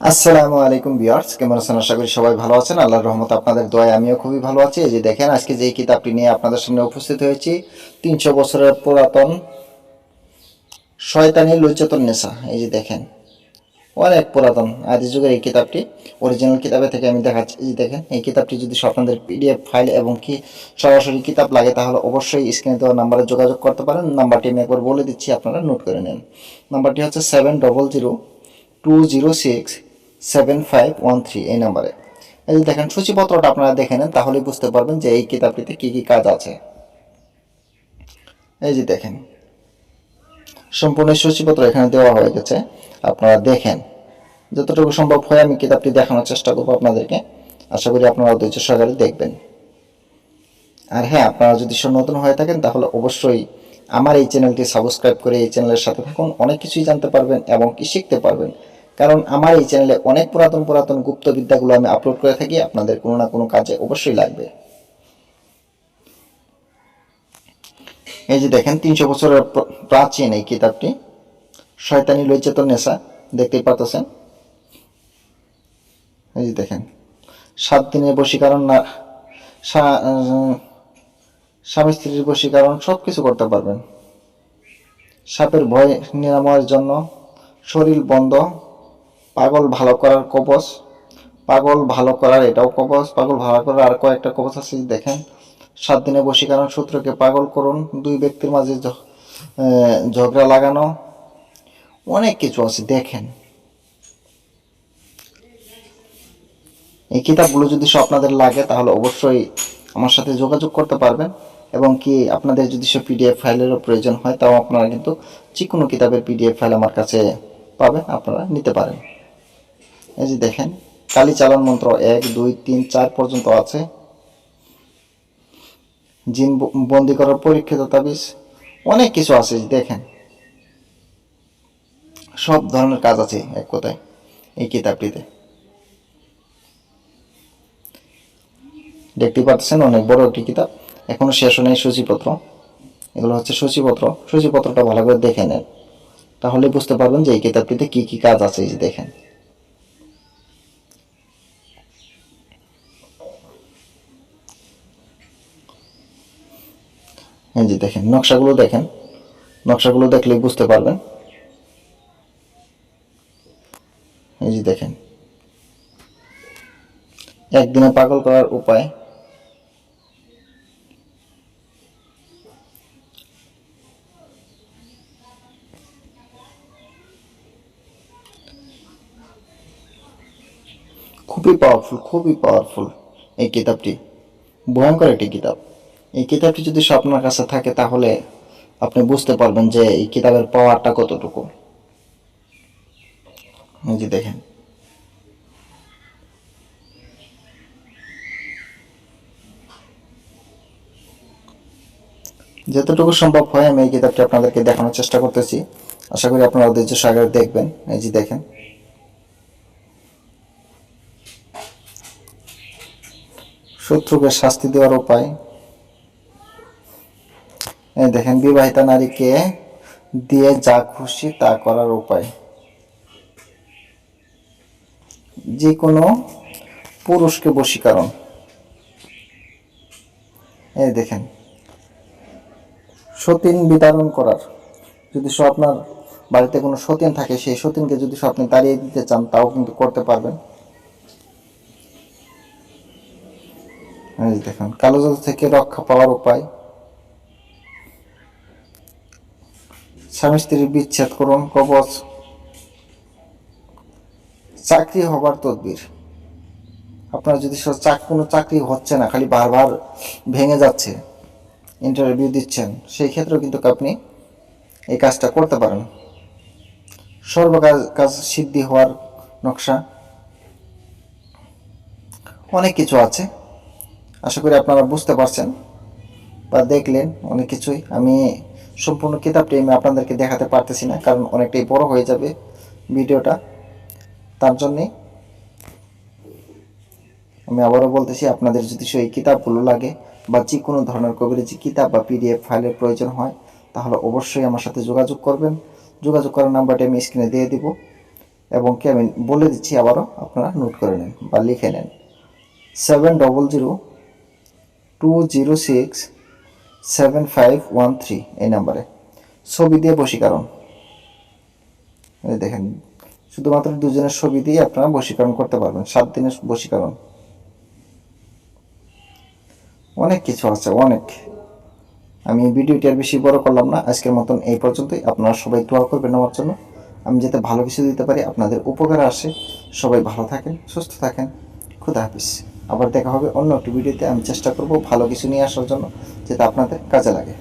আসসালামু আলাইকুম বিয়ার্স কেমন আছেন? আশা করি সবাই ভালো আছেন। আল্লাহর রহমত আপনাদের দোয়ায় আমিও খুবই ভালো আছি। এই যে দেখেন, আজকে যে কিতাবটি নিয়ে আপনাদের সামনে উপস্থিত হয়েছি, তিনশো বছরের পুরাতন শয়তানি লজ্জাতন নেশা। এই যে দেখেন, অনেক পুরাতন আদি যুগের এই কিতাবটি অরিজিনাল কিতাবে থেকে আমি দেখাচ্ছি। এই দেখেন, এই কিতাবটি যদি আপনাদের পিডিএফ ফাইল এবং কি সরাসরি কিতাব লাগে, তাহলে অবশ্যই স্ক্রিনে দেওয়া নাম্বারে যোগাযোগ করতে পারেন। নাম্বারটি আমি একবার বলে দিচ্ছি, আপনারা নোট করে নেন। নাম্বারটি হচ্ছে seven double zero two zero six seven five one three এই নাম্বারে। এই যে দেখেন, সূচিপত্রটা আপনারা দেখে নেন, তাহলেই বুঝতে পারবেন যে এই কিতাবটিতে কী কী কাজ আছে। এই যে দেখেন, সম্পূর্ণ সূচিপত্র এখানে দেওয়া হয়ে গেছে, আপনারা দেখেন। যতটুকু সম্ভব হয় আমি কিতাবটি দেখানোর চেষ্টা করব আপনাদেরকে। আশা করি আপনারা ধৈর্য সহকারে দেখবেন। আর হ্যাঁ আপনারা যদি নতুন হয়ে থাকেন, তাহলে অবশ্যই আমার এই চ্যানেলটি সাবস্ক্রাইব করে এই চ্যানেলের সাথে থাকুন। অনেক কিছুই জানতে পারবেন এবং কি শিখতে পারবেন কারণ আমার এই চ্যানেলে অনেক পুরাতন পুরাতন গুপ্ত বিদ্যাগুলো আমি আপলোড করে থাকি, আপনাদের কোনো না কোনো কাজে অবশ্যই লাগবে। এই যে দেখেন, তিনশো বছরের প্রাচীন এই কিতাবটি। শয়তানি লজ্জাতন নেশা, দেখতেই পাচ্ছেন এই যে দেখেন, সাত দিনের বশীকরণ না স্বামী স্ত্রীর বশীকরণ সব কিছু করতে পারবেন। সাপের ভয় নিরাময়ের জন্য শরীর বন্ধ পাগল ভালো করার কবচ, পাগল ভালো করার এটাও কবচ, পাগল ভালো করার আর কয়েকটা কবচ আছে দেখেন। সাত দিনে বশীকরণ সূত্রকে পাগল করুন, দুই ব্যক্তির মাঝে ঝগড়া লাগানো, অনেক কিছু আছে, দেখেন। এই কিতাবগুলো যদি সব আপনাদের লাগে, তাহলে অবশ্যই আমার সাথে যোগাযোগ করতে পারবেন। এবং কি আপনাদের যদি সব পিডিএফ ফাইলেরও প্রয়োজন হয়, তাও আপনারা কিন্তু যে কোনো কিতাবের পিডিএফ ফাইল আমার কাছে পাবেন, আপনারা নিতে পারেন। এই যে দেখেন, কালি চালন মন্ত্র এক, দুই, তিন, চার পর্যন্ত আছে। জিন বন্দি করার পরীক্ষিত তাবিজ অনেক কিছু আছে দেখেন। সব ধরনের কাজ আছে এক কথায় এই কিতাবটিতে। দেখতে পাচ্ছেন, অনেক বড় একটি কিতাব। এখনও শেষ নেই সূচিপত্র। এগুলো হচ্ছে সূচিপত্র। সূচিপত্রটা ভালো করে দেখে নেন। তাহলে বুঝতে পারবেন যে এই কিতাবটিতে কি কি কাজ আছে, এই দেখেন। এই যে দেখেন, নকশাগুলো দেখেন। নকশাগুলো দেখলে বুঝতে পারবেন। এই যে দেখেন। একদিনে পাগল করার উপায়। খুবই পাওয়ারফুল খুবই পাওয়ারফুল এই কিতাবটি। ভয়ঙ্কর একটি কিতাব। এই কিতাবটি যদি আপনার কাছে থাকে, তাহলে আপনি বুঝতে পারবেন যে এই কিতাবের পাওয়ারটা কতটুকু। যে দেখেন। যতটুকু সম্ভব হয় আমি এই কিতাবটি আপনাদেরকে দেখানোর চেষ্টা করতেছি। আশা করি আপনারা ধৈর্য সাগরে দেখবেন। এই যে দেখেন। শত্রুকে শাস্তি দেওয়ার উপায় দেখেন, বিবাহিতা নারীকে দিয়ে যা খুশি তা করার উপায়। যে কোনো পুরুষকে বশীকরণ। এই দেখেন, সতীন বিতরণ করার। যদি সব আপনার বাড়িতে কোনো সতীন থাকে, সেই সতীনকে যদি আপনি তাড়িয়ে দিতে চান, তাও কিন্তু করতে পারবেন। দেখুন, কালো জাদু থেকে রক্ষা পাওয়ার উপায়। স্বামী স্ত্রীর বিচ্ছেদ করুন, কবচ, চাকরি হবার তদবির। আপনার যদি কোনো চাকরি হচ্ছে না, খালি বারবার ভেঙে যাচ্ছে ইন্টারভিউ দিচ্ছেন, সেই ক্ষেত্রেও কিন্তু আপনি এই কাজটা করতে পারেন। সর্বকাজ কাজ সিদ্ধি হওয়ার নকশা। অনেক কিছু আছে, আশা করি আপনারা বুঝতে পারছেন বা দেখলেন অনেক কিছুই। আমি সম্পূর্ণ কিতাবটি আমি আপনাদেরকে দেখাতে পারতেছি না, কারণ অনেকটাই বড় হয়ে যাবে ভিডিওটা। তার জন্যে আমি আবারও বলতেছি, আপনাদের যদি সেই কিতাবগুলো লাগে বা যে কোনো ধরনের কবিরাজি কিতাব বা পিডিএফ ফাইলের প্রয়োজন হয়, তাহলে অবশ্যই আমার সাথে যোগাযোগ করবেন। যোগাযোগ করার নাম্বারটি আমি স্ক্রিনে দিয়ে দিব এবং কি আমি বলে দিচ্ছি আবারও, আপনারা নোট করে নেন বা লিখে নেন। Seven double zero two zero six seven five one three এই নাম্বারে ছবি দিয়ে বশীকরণ। দেখেন, শুধুমাত্র দুজনের ছবি দিয়ে আপনারা বশীকরণ করতে পারবেন, সাত দিনের বশীকরণ। অনেক কিছু আছে, অনেক। আমি ভিডিওটি আর বেশি বড় করলাম না, আজকের মতন এই পর্যন্তই। আপনারা সবাই দোয়া করবেন আমার জন্য। আমি যাতে ভালো কিছু দিতে পারি, আপনাদের উপকার আসে। সবাই ভালো থাকেন, সুস্থ থাকেন। খুদা হাফিজ। আবার দেখা হবে অন্য একটি ভিডিওতে। আমি চেষ্টা করব ভালো কিছু নিয়ে আসার জন্য যেটা আপনাদের কাজে লাগে।